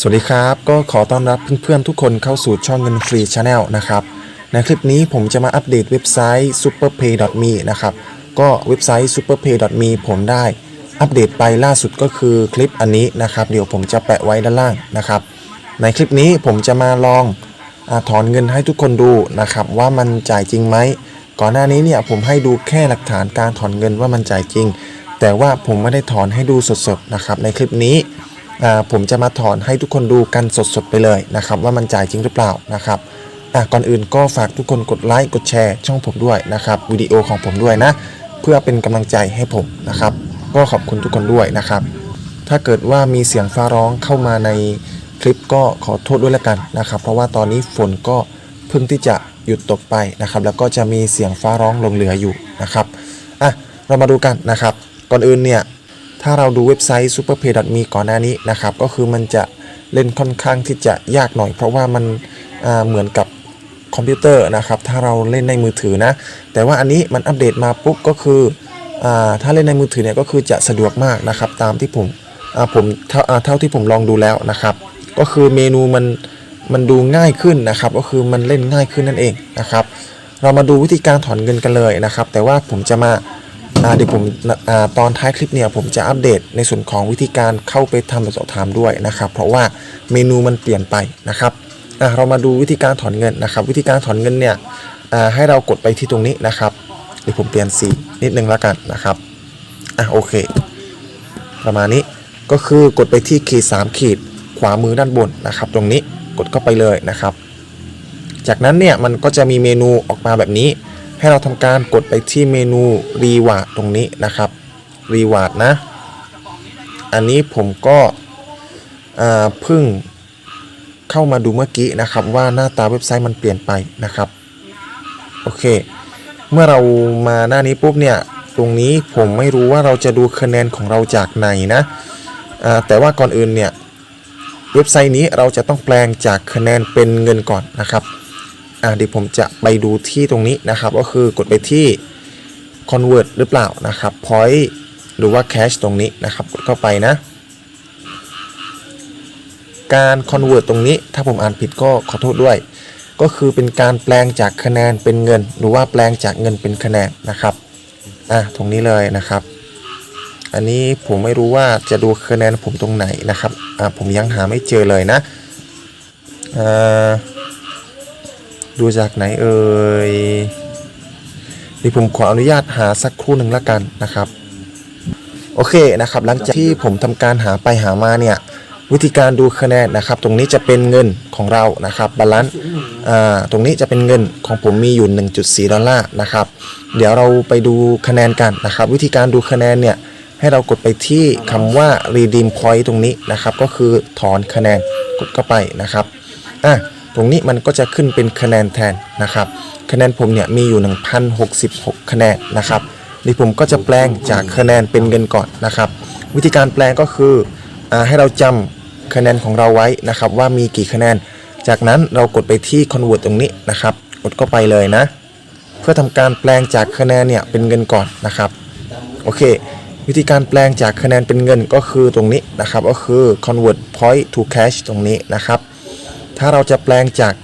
สวัสดีครับ ก็ขอต้อนรับเพื่อนๆทุกคนเข้าสู่ช่องเงินฟรีชาแนลนะครับในคลิปนี้ผมจะมาอัปเดตเว็บไซต์ superpay.me นะครับ ก็เว็บไซต์ superpay.me ผมได้อัปเดตไปล่าสุดก็คือคลิปอันนี้นะครับ เดี๋ยวผมจะแปะไว้ด้านล่างนะครับ ในคลิปนี้ผมจะมาลองอถอนเงินให้ทุกคนดูนะครับ ว่ามันจ่ายจริงไหมก่อนหน้านี้เนี่ยผมให้ดูแค่หลักฐานการถอนเงินว่ามันจ่ายจริง แต่ว่าผมไม่ได้ถอนให้ดูสดๆนะครับในคลิปนี้ ผมจะมาถอนให้ทุกคนดูกันสดๆไปเลยนะครับ ว่ามันจ่ายจริงหรือเปล่านะครับก่อนอื่นก็ฝากทุกคนกดไลค์กดแชร์ช่องผมด้วยนะครับวิดีโอของผมด้วยนะ เพื่อเป็นกำลังใจให้ผมนะครับ ก็ขอบคุณทุกคนด้วยนะครับ ถ้าเกิดว่ามีเสียงฟ้าร้องเข้ามาในคลิปก็ขอโทษด้วยแล้วกันนะครับ เพราะว่าตอนนี้ฝนก็เพิ่งที่จะหยุดตกไปนะครับ แล้วก็จะมีเสียงฟ้าร้องลงเหลืออยู่นะครับอะเรามาดูกันนะครับ ก่อนอื่นเนี่ย ถ้าเราดูเว็บไซต์ superpay.me ก่อนหน้านี้นะครับ ก็คือมันจะเล่นค่อนข้างที่จะยากหน่อย เพราะว่ามันเหมือนกับคอมพิวเตอร์นะครับ ถ้าเราเล่นในมือถือนะ แต่ว่าอันนี้มันอัปเดตมาปุ๊บก็คืออถ้าเล่นในมือถือเนี่ยก็คือจะสะดวกมากนะครับ ตามที่ผมผมเท่าที่ผมลองดูแล้วนะครับ ก็คือเมนูมันมันดูง่ายขึ้นนะครับ ก็คือมันเล่นง่ายขึ้นนั่นเองนะครับ เรามาดูวิธีการถอนเงินกันเลยนะครับ แต่ว่าผมจะมา เดี๋ยวผมอตอนท้ายคลิปเนี่ยผมจะอัปเดตในส่วนของวิธีการเข้าไปทำแบบสอบถามด้วยนะครับ เพราะว่าเมนูมันเปลี่ยนไปนะครับเรามาดูวิธีการถอนเงินนะครับ วิธีการถอนเงินเนี่ยให้เรากดไปที่ตรงนี้นะครับเดี๋ยวผมเปลี่ยนสีนิดนึงแล้วกันนะครับอะโอเค ประมาณนี้ก็คือกดไปที่ขีด3ขีดขวามือด้านบนนะครับ ตรงนี้กดเข้าไปเลยนะครับ จากนั้นเนี่ยมันก็จะมีเมนูออกมาแบบนี้ ให้เราทำการกดไปที่เมนูรีวาร์ดตรงนี้นะครับรีวาร์ดนะ อันนี้ผมก็เพิ่งเข้ามาดูเมื่อกี้นะครับว่าหน้าตาเว็บไซต์มันเปลี่ยนไปนะครับ โอเค เมื่อเรามาหน้านี้ปุ๊บเนี่ย ตรงนี้ผมไม่รู้ว่าเราจะดูคะแนนของเราจากไหนนะแต่ว่าก่อนอื่นเนี่ย เว็บไซต์นี้เราจะต้องแปลงจากคะแนนเป็นเงินก่อนนะครับ เดี๋ยวผมจะไปดูที่ตรงนี้นะครับ ก็คือกดไปที่ convert หรือเปล่านะครับ point หรือว่า cash ตรงนี้นะครับ กดเข้าไปนะ การ convert ตรงนี้ ถ้าผมอ่านผิดก็ขอโทษด้วย ก็คือเป็นการแปลงจากคะแนนเป็นเงิน หรือว่าแปลงจากเงินเป็นคะแนนนะครับอะตรงนี้เลยนะครับ อันนี้ผมไม่รู้ว่าจะดูคะแนนผมตรงไหนนะครับอะผมยังหาไม่เจอเลยนะอ่า ดูจากไหนเอ่ยเดี๋ยวผมขออนุญาตหาสักครู่หนึ่งละกันนะครับ โอเคนะครับ หลังจากที่ผมทำการหาไปหามาเนี่ยวิธีการดูคะแนนนะครับ ตรงนี้จะเป็นเงินของเรานะครับบาลานซ์อ่าตรงนี้จะเป็นเงินของผมมีอยู่ 1.4 ดอลลาร์นะครับ เดี๋ยวเราไปดูคะแนนกันนะครับ วิธีการดูคะแนนเนี่ยให้เรากดไปที่คำว่า redeem point ตรงนี้นะครับ ก็คือถอนคะแนนกดเข้าไปนะครับอะ ตรงนี้มันก็จะขึ้นเป็นคะแนนแทนนะครับ คะแนนผมเนี่ยมีอยู่ 1,066 คะแนนนะครับนี่ผมก็จะแปลงจากคะแนนเป็นเงินก่อนนะครับ วิธีการแปลงก็คืออให้เราจำคะแนนของเราไว้นะครับ ว่ามีกี่คะแนน จากนั้นเรากดไปที่ convert ตรงนี้นะครับกดเข้าไปเลยนะ เพื่อทำการแปลงจากคะแนนเนี่ยเป็นเงินก่อนนะครับโอเค วิธีการแปลงจากคะแนนเป็นเงินก็คือตรงนี้นะครับ ก็คือ convert point to cash ตรงนี้นะครับ ถ้าเราจะแปลงจาก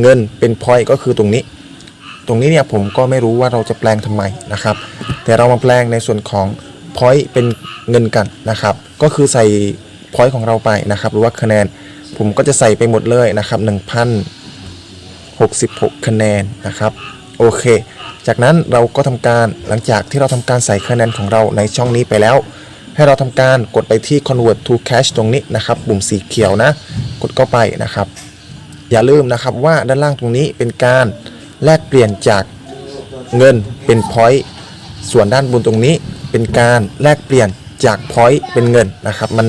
เงินเป็น point ก็คือตรงนี้ ตรงนี้เนี่ยผมก็ไม่รู้ว่าเราจะแปลงทำไมนะครับ แต่เรามาแปลงในส่วนของ point เป็นเงินกันนะครับ ก็คือใส่ point ของเราไปนะครับ หรือว่าคะแนน ผมก็จะใส่ไปหมดเลยนะครับ1,066 คะแนนนะครับ โอเค จากนั้นเราก็ทำการหลังจากที่เราทำการใส่คะแนนของเราในช่องนี้ไปแล้วให้เราทำการกดไปที่ convert to cash ตรงนี้นะครับ ปุ่มสีเขียวนะ กดเข้าไปนะครับ อย่าลืมนะครับว่าด้านล่างตรงนี้เป็นการแลกเปลี่ยนจากเงินเป็น point ส่วนด้านบนตรงนี้เป็นการแลกเปลี่ยนจาก point เป็นเงินนะครับ มัน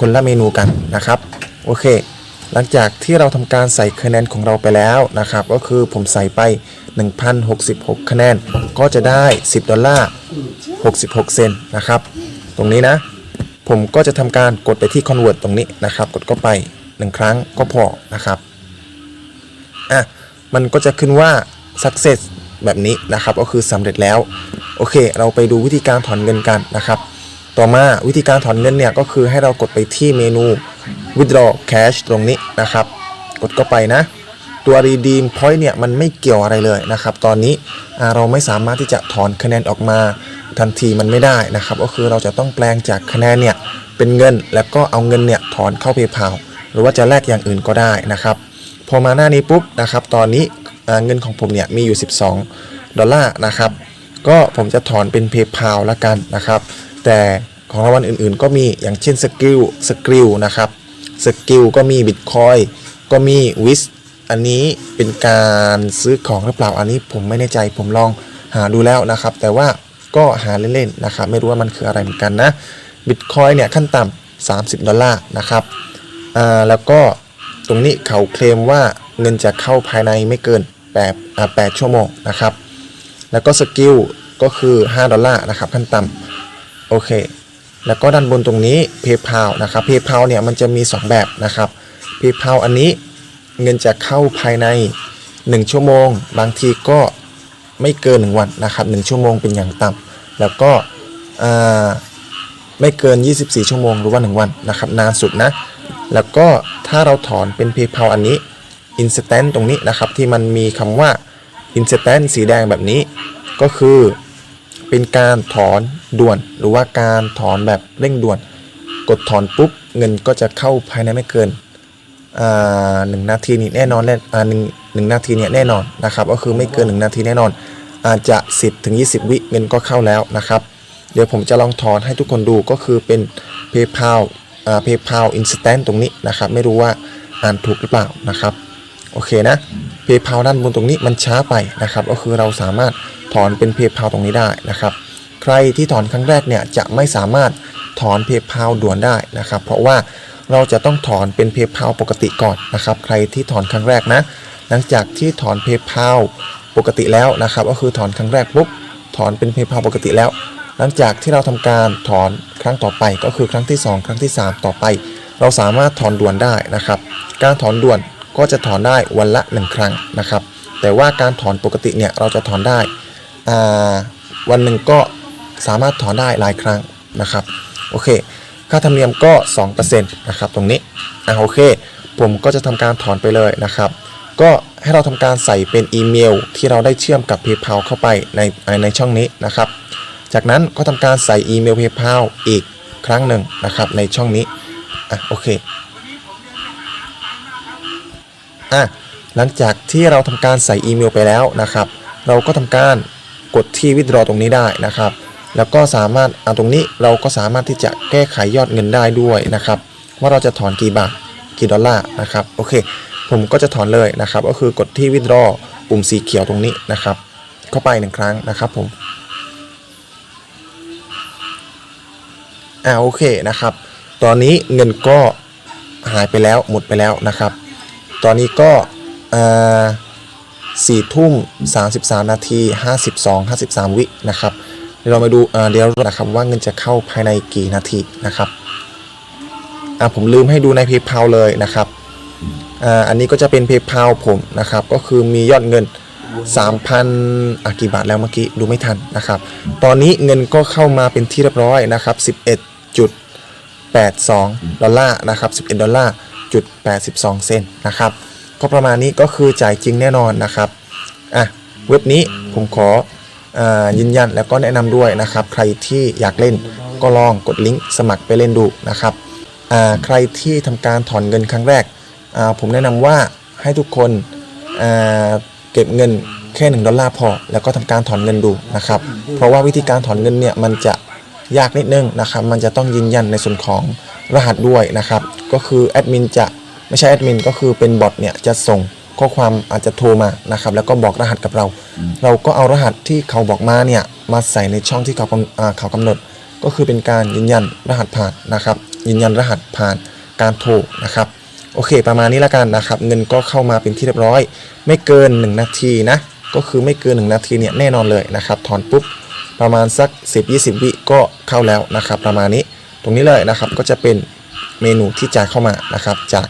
คนละเมนูกันนะครับโอเค หลังจากที่เราทำการใส่คะแนนของเราไปแล้วนะครับ ก็คือผมใส่ไป 1,066 คะแนน ก็จะได้ 10 ดอลลาร์ 66 เซนนะครับ ตรงนี้นะ ผมก็จะทำการกดไปที่ convert ตรงนี้นะครับ กดเข้าไป 1 ครั้งก็พอนะครับอะมันก็จะขึ้นว่า success แบบนี้นะครับก็คือสำเร็จแล้วโอเค เราไปดูวิธีการถอนเงินกันนะครับ ต่อมาวิธีการถอนเงินเนี่ยก็คือให้เรากดไปที่เมนู withdraw cash ตรงนี้นะครับ กดเข้าไปนะ ตัว redeem point เนี่ยมันไม่เกี่ยวอะไรเลยนะครับ ตอนนี้เราไม่สามารถที่จะถอนคะแนนออกมาทันทีมันไม่ได้นะครับ ก็คือเราจะต้องแปลงจากคะแนนเนี่ยเป็นเงิน แล้วก็เอาเงินเนี่ยถอนเข้า PayPal รือว่าจะแลกอย่างอื่นก็ได้นะครับพอมาหน้านี้ปุ๊บนะครับตอนนี้เงินของผมเนี่ยมีอยู่ 12 ดอลลาร์นะครับก็ผมจะถอนเป็น PayPal ละกันนะครับ แต่ของรางวัลอื่นๆ ก็มีอย่างเช่นสกิลสกิลนะครับสกิลก็มี Bitcoin ก็มีวิสอันนี้เป็นการซื้อของหรือเปล่าอันนี้ผมไม่แน่ใจผมลองหาดูแล้วนะครับ แต่ว่าก็หาเล่นๆนะครับ ไม่รู้ว่ามันคืออะไรเหมือนกันนะ Bitcoin เนี่ยขั้นต่ำ30 ดอลลาร์นะครับ แล้วก็ตรงนี้เขาเคลมว่าเงินจะเข้าภายในไม่เกิน8อ่า8ชั่วโมงนะครับ แล้วก็สกิลก็คือ 5 ดอลลาร์นะครับขั้นต่ำโอเค แล้วก็ด้านบนตรงนี้ PayPal นะครับ PayPal เนี่ยมันจะมี 2 แบบนะครับ PayPal อันนี้เงินจะเข้าภายใน 1 ชั่วโมง บางทีก็ไม่เกิน 1 วันนะครับ 1 ชั่วโมงเป็นอย่างต่ำแล้วก็ไม่เกิน 24 ชั่วโมงหรือว่า 1 วันนะครับ นานสุดนะ แล้วก็ถ้าเราถอนเป็น PayPal อันนี้ Instant ตรงนี้นะครับ ที่มันมีคำว่า Instant สีแดงแบบนี้ ก็คือเป็นการถอนด่วน หรือว่าการถอนแบบเร่งด่วน กดถอนปุ๊บ เงินก็จะเข้าภายในไม่เกินหนึ่งนาทีนี้แน่นอนแน่หนึ่งหนึ่งนาทีเนี่ยแน่นอนนะครับ ก็คือไม่เกิน 1 นาทีแน่นอน อาจจะ 10ถึง20 วิเงินก็เข้าแล้วนะครับ เดี๋ยวผมจะลองถอนให้ทุกคนดูก็คือเป็น PayPal PayPal Instant ตรงนี้นะครับ ไม่รู้ว่าอ่านถูกหรือเปล่านะครับ โอเคนะ PayPal ด้านบนตรงนี้มันช้าไปนะครับ ก็คือเราสามารถถอนเป็น PayPal ตรงนี้ได้นะครับ ใครที่ถอนครั้งแรกเนี่ยจะไม่สามารถถอน PayPal ด่วนได้นะครับ เพราะว่าเราจะต้องถอนเป็น PayPal ปกติก่อนนะครับ ใครที่ถอนครั้งแรกนะ หลังจากที่ถอน PayPal ปกติแล้วนะครับ ก็คือถอนครั้งแรกปุ๊บถอนเป็น PayPal ปกติแล้ว หลังจากที่เราทำการถอน รั้งต่อไป ก็คือครั้งที่ 2 ครั้งที่ 3 ต่อไป เราสามารถถอนด่วนได้นะครับ การถอนด่วนก็จะถอนได้วันละ 1 ครั้งนะครับ แต่ว่าการถอนปกติเนี่ยเราจะถอนได้วันหนึ่งก็สามารถถอนได้หลายครั้งนะครับโอเค ค่าธรรมเนียมก็ 2%นะครับตรงนี้อ่าโอเค ผมก็จะทำการถอนไปเลยนะครับ ก็ให้เราทำการใส่เป็นอีเมล ที่เราได้เชื่อมกับ PayPal เข้าไปในในช่องนี้นะครับ จากนั้นก็ทำการใส่อีเมล PayPal อีกครั้งหนึ่งนะครับในช่องนี้ อะโอเค อะหลังจากที่เราทำการใส่อีเมลไปแล้วนะครับ เราก็ทำการกดที่ withdraw ตรงนี้ได้นะครับ แล้วก็สามารถเอาตรงนี้เราก็สามารถที่จะแก้ไขยอดเงินได้ด้วยนะครับ ว่าเราจะถอนกี่บาทกี่ดอลลาร์นะครับโอเค ผมก็จะถอนเลยนะครับ ก็คือกดที่ withdraw ปุ่มสีเขียวตรงนี้นะครับ เข้าไปหนึ่งครั้งนะครับผม อ่าโอเคนะครับ ตอนนี้เงินก็หายไปแล้วหมดไปแล้วนะครับ ตอนนี้ก็อ่าสี่ทุ่ม33นาที52 53วินะครับเดี๋ยวเรามาดูอ่าเดี๋ยวนะครับว่าเงินจะเข้าภายในกี่นาทีนะครับอ่าผมลืมให้ดูใน PayPal เลยนะครับอ่าอันนี้ก็จะเป็น PayPal ผมนะครับ ก็คือมียอดเงิน 3,000อะกี่บาทแล้วเมื่อกี้ดูไม่ทันนะครับ ตอนนี้เงินก็เข้ามาเป็นที่เรียบร้อยนะครับ 11.82 ดอลลาร์นะครับ 11 ดอลลาร์จุด82 เซนนะครับ ก็ประมาณนี้ก็คือจ่ายจริงแน่นอนนะครับ อะ เว็บนี้ผมขออายืนยันแล้วก็แนะนำด้วยนะครับ ใครที่อยากเล่นก็ลองกดลิงก์สมัครไปเล่นดูนะครับ อ่า ใครที่ทำการถอนเงินครั้งแรก อ่า ผมแนะนำว่าให้ทุกคน อ่า เก็บเงินแค่ 1 ดอลลาร์พอ แล้วก็ทำการถอนเงินดูนะครับ เพราะว่าวิธีการถอนเงินเนี่ยมันจะ ยากนิดนึงนะครับ มันจะต้องยืนยันในส่วนของรหัสด้วยนะครับ ก็คือแอดมินจะไม่ใช่แอดมินก็คือเป็นบอทเนี่ยจะส่งข้อความอาจจะโทรมานะครับ แล้วก็บอกรหัสกับเรา เราก็เอารหัสที่เขาบอกมาเนี่ยมาใส่ในช่องที่เขากำอ่าเขากำหนด ก็คือเป็นการยืนยันรหัสผ่านนะครับ ยืนยันรหัสผ่านการโทรนะครับโอเค ประมาณนี้ละกันนะครับ เงินก็เข้ามาเป็นที่เรียบร้อย ไม่เกิน 1 นาทีนะ ก็คือไม่เกิน 1 นาทีเนี่ยแน่นอนเลยนะครับ ถอนปุ๊บ ประมาณสัก 10-20 วิก็เข้าแล้วนะครับ ประมาณนี้ตรงนี้เลยนะครับก็จะเป็นเมนูที่จ่ายเข้ามานะครับจาก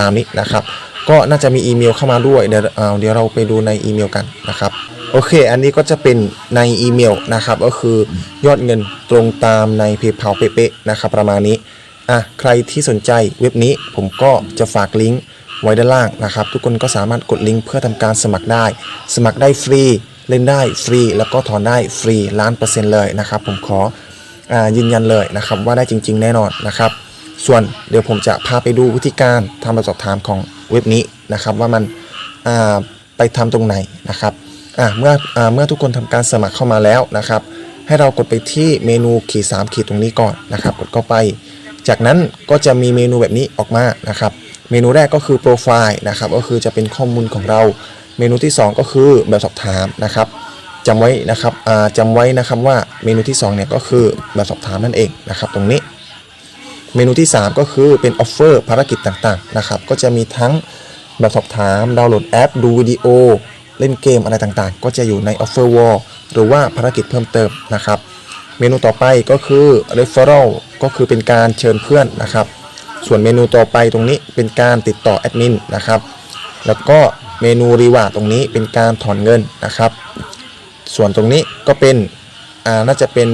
ตามนี้นะครับ ก็น่าจะมีอีเมลเข้ามาด้วยเดี๋ยวเดี๋ยวเราไปดูในอีเมลกันนะครับโอเค อันนี้ก็จะเป็นในอีเมลนะครับ ก็คือยอดเงินตรงตามใน PayPal เป๊ะๆนะครับ ประมาณนี้อะใครที่สนใจเว็บนี้ผมก็จะฝากลิงก์ไว้ด้านล่างนะครับ ทุกคนก็สามารถกดลิงก์เพื่อทำการสมัครได้ สมัครได้ฟรี เล่นได้ฟรี แล้วก็ถอนได้ฟรีล้านเปอร์เซ็นต์เลยนะครับ ผมขออยืนยันเลยนะครับ ว่าได้จริง ๆ แน่นอนนะครับ ส่วนเดี๋ยวผมจะพาไปดูวิธีการทำแบบสอบถามของเว็บนี้นะครับ ว่ามันไปทำตรงไหนนะครับเมื่ออเมื่อทุกคนทำการสมัครเข้ามาแล้วนะครับ ให้เรากดไปที่เมนูขีด3ขีดตรงนี้ก่อนนะครับ กดเข้าไป จากนั้นก็จะมีเมนูแบบนี้ออกมานะครับ เมนูแรกก็คือโปรไฟล์นะครับ ก็คือจะเป็นข้อมูลของเรา เมนูที่ 2 ก็คือแบบสอบถามนะครับจำไว้นะครับอ่าจำไว้นะครับว่าเมนูที่2เนี่ยก็คือแบบสอบถามนั่นเองนะครับ ตรงนี้ เมนูที่ 3 ก็คือเป็นออฟเฟอร์ภารกิจต่างๆนะครับ ก็จะมีทั้งแบบสอบถามดาวน์โหลดแอป ดูวิดีโอ เล่นเกมอะไรต่างๆ ก็จะอยู่ใน Offer Wall หรือว่าภารกิจเพิ่มเติมนะครับ เมนูต่อไปก็คือ Referral ก็คือเป็นการเชิญเพื่อนนะครับ ส่วนเมนูต่อไปตรงนี้เป็นการติดต่อแอดมินนะครับ แล้วก็ เมนูรีวาร์ดตรงนี้เป็นการถอนเงินนะครับ ส่วนตรงนี้ก็เป็นอ่าน่าจะเป็น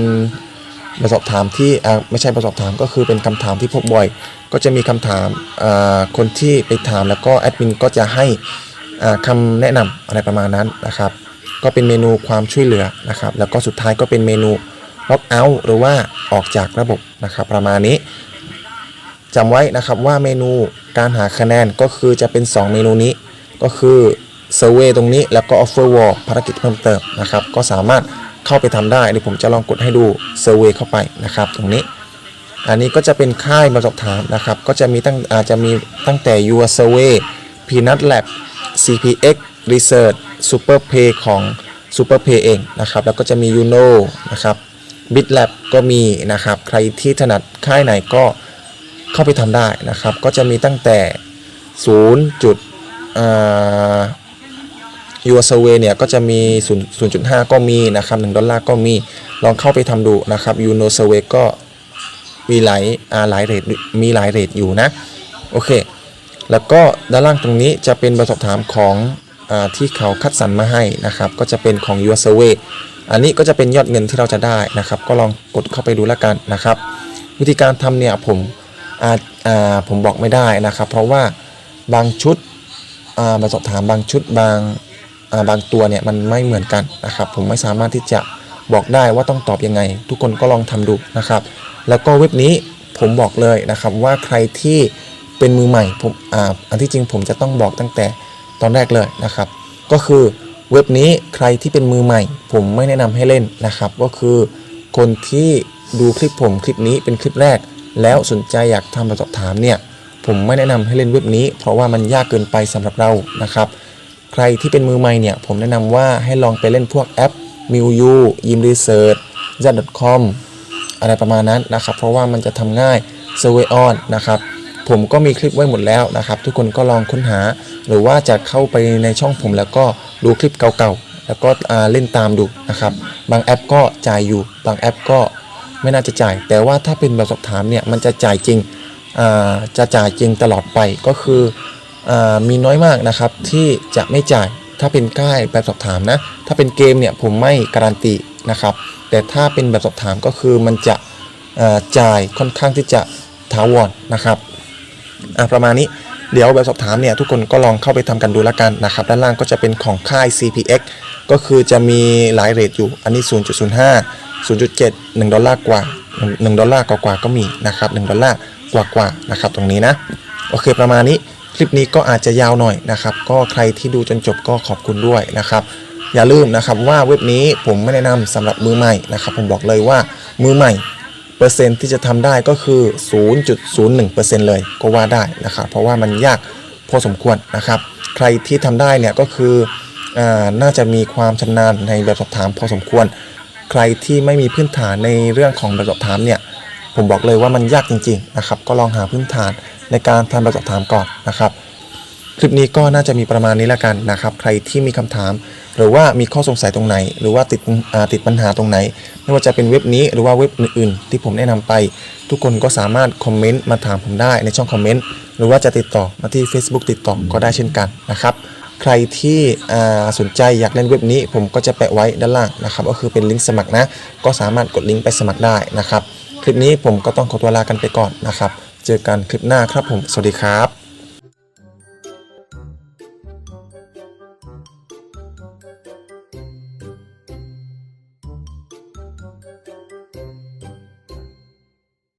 ประสอบถามที่อ่าไม่ใช่ประสอบถามก็คือเป็นคำถามที่พบบ่อย ก็จะมีคำถามอ่าคนที่ไปถามแล้วก็แอดมินก็จะให้อ่าคำแนะนำอะไรประมาณนั้นนะครับ ก็เป็นเมนูความช่วยเหลือนะครับ แล้วก็สุดท้ายก็เป็นเมนูล็อกเอาท์หรือว่าออกจากระบบนะครับ ประมาณนี้จำไว้นะครับว่าเมนูการหาคะแนนก็คือจะเป็น 2 เมนูนี้ ก็คือ Survey ตรงนี้แล้วก็ Offer Wall ภารกิจเพิ่มเติมนะครับ ก็สามารถเข้าไปทำได้เดี๋ยวผมจะลองกดให้ดู Survey เข้าไปนะครับ ตรงนี้ อันนี้ก็จะเป็นค่ายมาสอบถามนะครับ ก็จะมีตั้งอาจจะมีตั้งแต่ Your Survey Peanut Lab CPX Research Super Pay ของ Super Pay เองนะครับ แล้วก็จะมี Uno นะครับ BitLab ก็มีนะครับ ใครที่ถนัดค่ายไหนก็เข้าไปทำได้นะครับ ก็จะมีตั้งแต่0จุด ยูเซเวเนี่ยก็จะมี0 0.5 ก็มีนะครับ1ดอลลาร์ก็มีลองเข้าไปทำดูนะครับยูโนเซเวก็มีหลายอ่าหลายเรทมีหลายเรทอยู่นะ โอเค แล้วก็ด้านล่างตรงนี้จะเป็นบทสอบถามของอาที่เขาคัดสรรมาให้นะครับ ก็จะเป็นของ u s u r v e y อันนี้ก็จะเป็นยอดเงินที่เราจะได้นะครับ ก็ลองกดเข้าไปดูแล้วกันนะครับ วิธีการทำเนี่ยผมอาอ่าผมบอกไม่ได้นะครับ เพราะว่าบางชุด อ่าบสอบถามบางชุดบางาบางตัวเนี่ยมันไม่เหมือนกันนะครับ ผมไม่สามารถที่จะบอกได้ว่าต้องตอบยังไง ทุกคนก็ลองทำดูนะครับ แล้วก็เว็บนี้ผมบอกเลยนะครับว่าใครที่เป็นมือใหม่ผมอ่าอันที่จริงผมจะต้องบอกตั้งแต่ตอนแรกเลยนะครับ ก็คือเว็บนี้ใครที่เป็นมือใหม่ ผมไม่แนะนำให้เล่นนะครับ ก็คือคนที่ดูคลิปผมคลิปนี้เป็นคลิปแรก แล้วสนใจอยากทำแบบสอบถามเนี่ย ผมไม่แนะนำให้เล่นเว็บนี้ เพราะว่ามันยากเกินไปสำหรับเรานะครับ ใครที่เป็นมือใหม่เนี่ย ผมแนะนำว่าให้ลองไปเล่นพวกแอป m i u y i m Research z c o m อมอะไรประมาณนั้นนะครับ เพราะว่ามันจะทำง่าย s u r v e y on นะครับผมก็มีคลิปไว้หมดแล้วนะครับ ทุกคนก็ลองค้นหา หรือว่าจะเข้าไปในช่องผมแล้วก็ดูคลิปเก่าๆ แล้วก็เล่นตามดูนะครับ บางแอปก็จ่ายอยู่ บางแอปก็ไม่น่าจะจ่าย แต่ว่าถ้าเป็นแบบสอบถามเนี่ยมันจะจ่ายจริง จะจ่ายจริงตลอดไปก็คืออมีน้อยมากนะครับที่จะไม่จ่ายถ้าเป็นค่ายแบบสอบถามนะ ถ้าเป็นเกมเนี่ยผมไม่การันตีนะครับ แต่ถ้าเป็นแบบสอบถามก็คือมันจะจ่ายค่อนข้างที่จะถาวรนะครับประมาณนี้เดี๋ยวแบบสอบถามเนี่ยทุกคนก็ลองเข้าไปทำกันดูแล้วกันนะครับ ด้านล่างก็จะเป็นของค่าย CPX ก็คือจะมีหลายเรทอยู่ อันนี้ 0.05 0.7 1 ดอลลาร์กว่า 1 ดอลลาร์กว่าก็มีนะครับ 1 ดอลลาร์ กว่าๆนะครับ ตรงนี้นะ โอเคประมาณนี้คลิปนี้ก็อาจจะยาวหน่อยนะครับ ก็ใครที่ดูจนจบก็ขอบคุณด้วยนะครับ อย่าลืมนะครับว่าเว็บนี้ผมไม่แนะนำสำหรับมือใหม่นะครับ ผมบอกเลยว่ามือใหม่เปอร์เซ็นต์ที่จะทำได้ก็คือ 0.01%เลยก็ว่าได้นะครับ เพราะว่ามันยากพอสมควรนะครับ ใครที่ทำได้เนี่ยก็คืออาน่าจะมีความชำนาญในแบบสอบถามพอสมควร ใครที่ไม่มีพื้นฐานในเรื่องของแบบสอบถามเนี่ย ผมบอกเลยว่ามันยากจริงๆนะครับก็ลองหาพื้นฐานในการทำแบบสอบถามก่อนนะครับ คลิปนี้ก็น่าจะมีประมาณนี้ล้วกันนะครับ ใครที่มีคำถาม หรือว่ามีข้อสงสัยตรงไหน หรือว่าติดติดปัญหาตรงไหน ไม่ว่าจะเป็นเว็บนี้หรือว่าเว็บอื่นๆ ที่ผมแนะนำไป ทุกคนก็สามารถคอมเมนต์มาถามผมได้ในช่องคอมเมนต์หรือว่าจะติดต่อมาที่ Facebook ติดต่อก็ได้เช่นกันนะครับใครที่สนใจอยากเล่นเว็บนี้ ผมก็จะแปะไว้ด้านล่างนะครับ ก็คือเป็นลิงก์สมัครนะ ก็สามารถกดลิงก์ไปสมัครได้นะครับ คลิปนี้ผมก็ต้องขอตัวลากันไปก่อนนะครับ เจอกันคลิปหน้าครับผม สวัสดีครับ